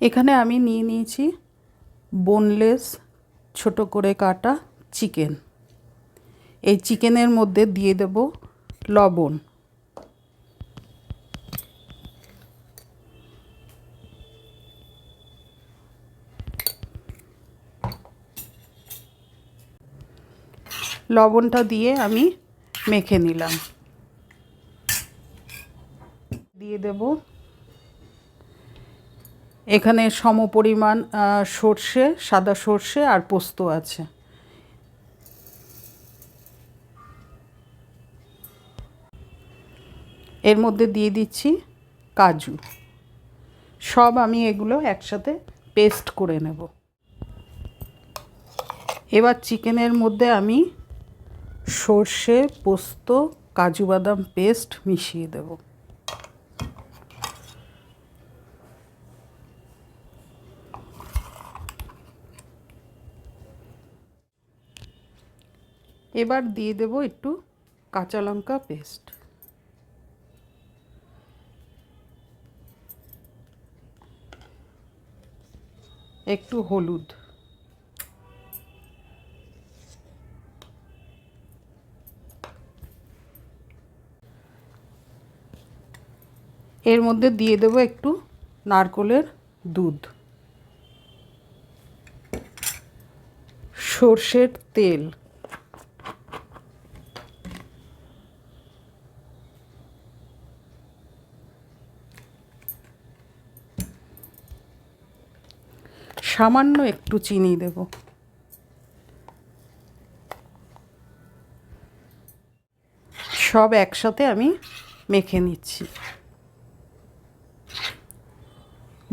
এখানে আমি নিয়ে নিয়েছি বোনলেস ছোট করে কাটা চিকেন এই চিকেনের মধ্যে দিয়ে দেব লবণ। লবণটা দিয়ে আমি মেখে নিলাম। দিয়ে দেব এখানে সমপরিমাণ সর্ষে, সাদা সর্ষে আর পোস্ত আছে। এর মধ্যে দিয়ে দিচ্ছি কাজু। সব আমি এগুলো একসাথে পেস্ট করে নেব। এবার চিকেনের মধ্যে আমি সর্ষে, পোস্ত, কাজু বাদাম পেস্ট মিশিয়ে দেব। এবার দিয়ে দেব একটু কাঁচা লঙ্কা পেস্ট। একটু হলুদ। এর মধ্যে দিয়ে দেবো একটু নারকোলের দুধ। সর্ষের তেল। সামান্য একটু চিনি দেব। সব একসাথে আমি মেখে নিচ্ছি।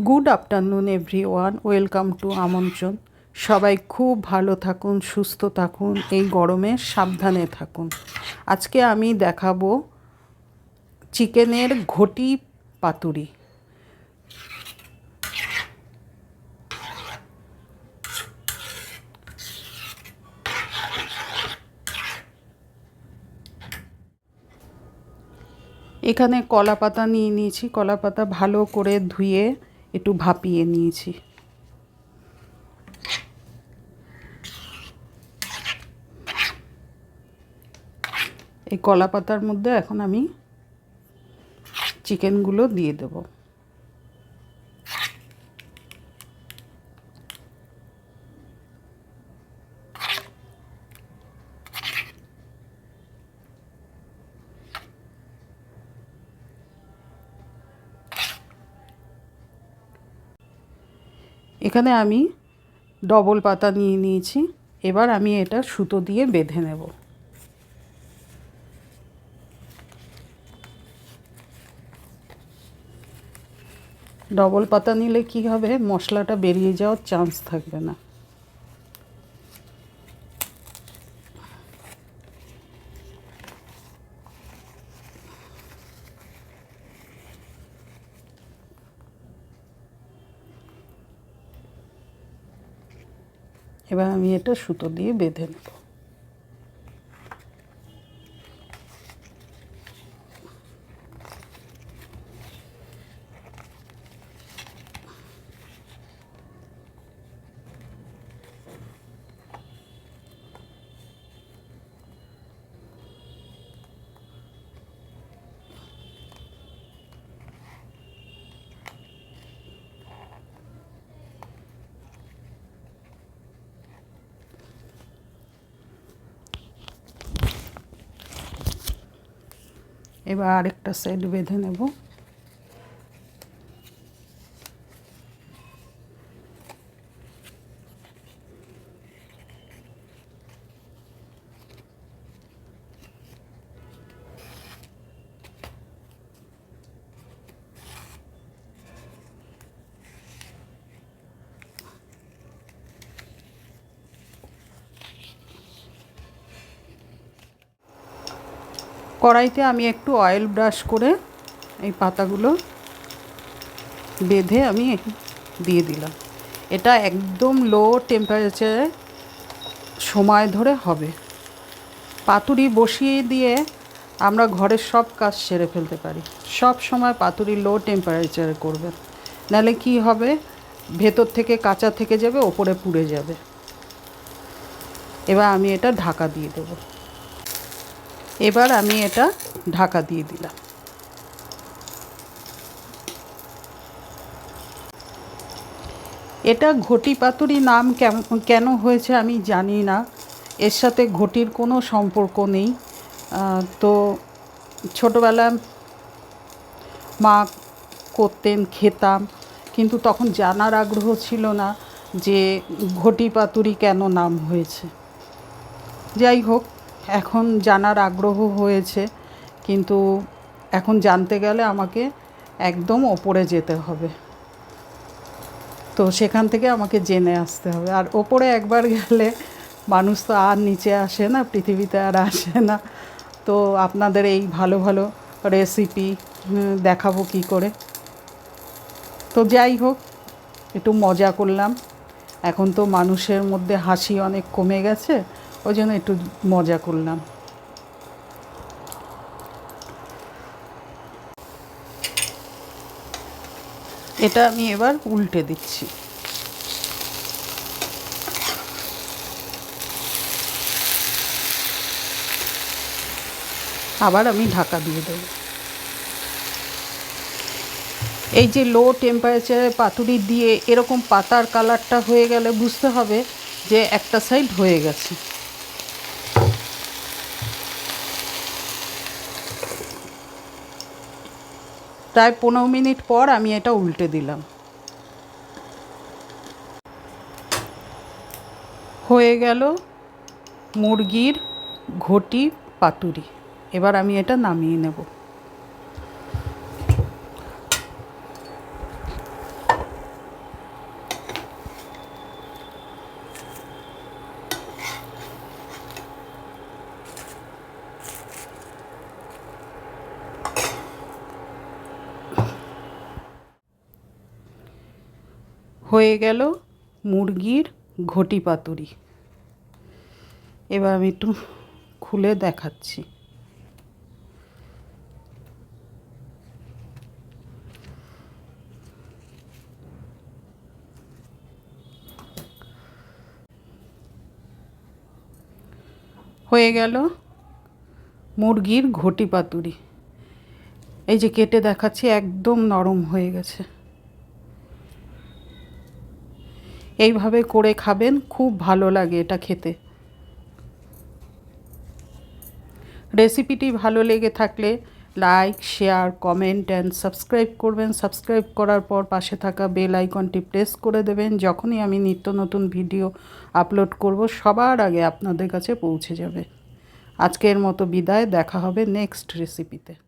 Good afternoon everyone welcome to আমন্ত্রণ। সবাই খুব ভালো থাকুন, সুস্থ থাকুন, এই গরমে সাবধানে থাকুন। আজকে আমি দেখাবো চিকেনের ঘটি পাতুরি। এখানে কলা পাতা নিয়ে নিয়েছি। কলা পাতা ভালো করে ধুয়ে একটু ভাপিয়ে নিয়েছি। এই কলা পাতার মধ্যে এখন আমি চিকেনগুলো দিয়ে দেব। এখানে আমি ডবল পাতা নিয়ে নিয়েছি। এবার আমি এটা সুতো দিয়ে বেঁধে নেব। ডবল পাতা নিলে কি হবে? মশলাটা বেরিয়ে যাওয়ার চান্স থাকবে না। এবার আমি এটা সুতো দিয়ে বেঁধে নেব। এবার আরেকটা সাইড বেঁধে নেব। কড়াইতে আমি একটু অয়েল ব্রাশ করে এই পাতাগুলো বেঁধে আমি দিয়ে দিলাম। এটা একদম লো টেম্পারেচারে সময় ধরে হবে। পাতুরি বসিয়ে দিয়ে আমরা ঘরের সব কাজ সেরে ফেলতে পারি। সব সময় পাতুরি লো টেম্পারেচারে করবেন। নাহলে কি হবে? ভেতর থেকে কাঁচা থেকে যাবে, ওপরে পুড়ে যাবে। এবার আমি এটা ঢাকা দিয়ে দেবো। এবার আমি এটা ঢাকা দিয়ে দিলাম। এটা ঘটি পাতুরি নাম কেন হয়েছে আমি জানি না। এর সাথে ঘটির কোনো সম্পর্ক নেই। তো ছোটোবেলা মা করতেন খেতাম, কিন্তু তখন জানার আগ্রহ ছিল না যে ঘটি পাতুরি কেন নাম হয়েছে। যাই হোক এখন জানার আগ্রহ হয়েছে, কিন্তু এখন জানতে গেলে আমাকে একদম ওপরে যেতে হবে। তো সেখান থেকে আমাকে জেনে আসতে হবে। আর ওপরে একবার গেলে মানুষ তো আর নিচে আসে না, পৃথিবীতে আর আসে না। তো আপনাদের এই ভালো ভালো রেসিপি দেখাবো কি করে। তো যাই হোক, একটু মজা করলাম। এখন তো মানুষের মধ্যে হাসি অনেক কমে গেছে। ওই জন্য একটু মজা করলাম। এটা আমি এবার উল্টে দিচ্ছি। আবার আমি ঢাকা দিয়ে দেবো। এই যে লো টেম্পারেচারে পাতুরি দিয়ে এরকম পাতার কালারটা হয়ে গেলে বুঝতে হবে যে একটা সাইড হয়ে গেছে। প্রায় পনেরো মিনিট পর আমি এটা উল্টে দিলাম। হয়ে গেল মুরগির ঘটি পাতুরি। এবার আমি এটা নামিয়ে নেব। হয়ে গেল মুরগির ঘটি পাতুরি। এবার আমি একটু খুলে দেখাচ্ছি। হয়ে গেল মুরগির ঘটি পাতুরি। এই যে কেটে দেখাচ্ছি, একদম নরম হয়ে গেছে। এইভাবে করে খাবেন, খুব ভালো লাগে এটা খেতে। রেসিপিটি ভালো লেগে থাকলে like, share, comment and subscribe করবেন। সাবস্ক্রাইব করার পর পাশে থাকা বেল আইকনটি প্রেস করে দেবেন। যখনই আমি নিত্য নতুন ভিডিও আপলোড করব, সবার আগে আপনাদের কাছে পৌঁছে যাবে। আজকের মতো বিদায়, দেখা হবে নেক্সট রেসিপিতে।